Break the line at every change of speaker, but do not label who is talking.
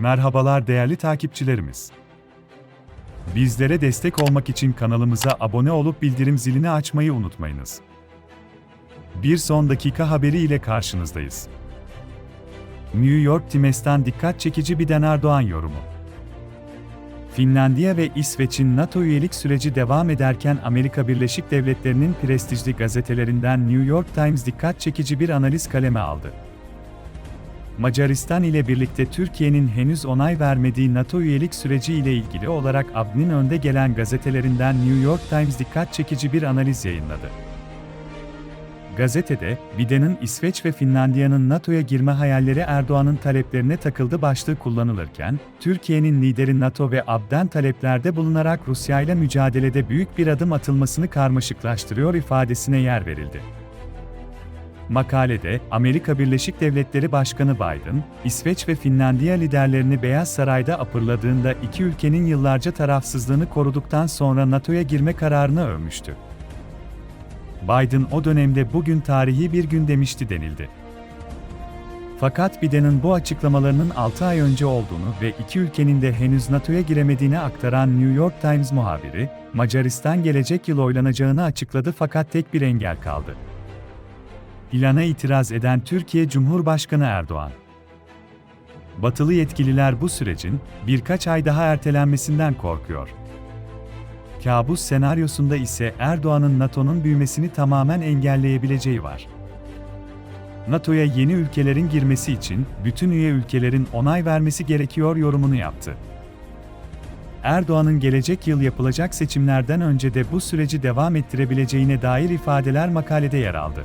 Merhabalar değerli takipçilerimiz. Bizlere destek olmak için kanalımıza abone olup bildirim zilini açmayı unutmayınız. Bir son dakika haberi ile karşınızdayız. New York Times'ten dikkat çekici bir Erdoğan yorumu. Finlandiya ve İsveç'in NATO üyelik süreci devam ederken Amerika Birleşik Devletleri'nin prestijli gazetelerinden New York Times dikkat çekici bir analiz kaleme aldı. Macaristan ile birlikte Türkiye'nin henüz onay vermediği NATO üyelik süreci ile ilgili olarak ABD'nin önde gelen gazetelerinden New York Times dikkat çekici bir analiz yayınladı. Gazetede, Biden'ın İsveç ve Finlandiya'nın NATO'ya girme hayalleri Erdoğan'ın taleplerine takıldı başlığı kullanılırken, Türkiye'nin lideri NATO ve ABD'den taleplerde bulunarak Rusya ile mücadelede büyük bir adım atılmasını karmaşıklaştırıyor ifadesine yer verildi. Makalede, Amerika Birleşik Devletleri Başkanı Biden, İsveç ve Finlandiya liderlerini Beyaz Saray'da apırladığında iki ülkenin yıllarca tarafsızlığını koruduktan sonra NATO'ya girme kararını övmüştü. Biden o dönemde bugün tarihi bir gün demişti denildi. Fakat Biden'ın bu açıklamalarının 6 ay önce olduğunu ve iki ülkenin de henüz NATO'ya giremediğini aktaran New York Times muhabiri, Macaristan gelecek yıl oylanacağını açıkladı fakat tek bir engel kaldı. İlana itiraz eden Türkiye Cumhurbaşkanı Erdoğan. Batılı yetkililer bu sürecin birkaç ay daha ertelenmesinden korkuyor. Kabus senaryosunda ise Erdoğan'ın NATO'nun büyümesini tamamen engelleyebileceği var. NATO'ya yeni ülkelerin girmesi için bütün üye ülkelerin onay vermesi gerekiyor yorumunu yaptı. Erdoğan'ın gelecek yıl yapılacak seçimlerden önce de bu süreci devam ettirebileceğine dair ifadeler makalede yer aldı.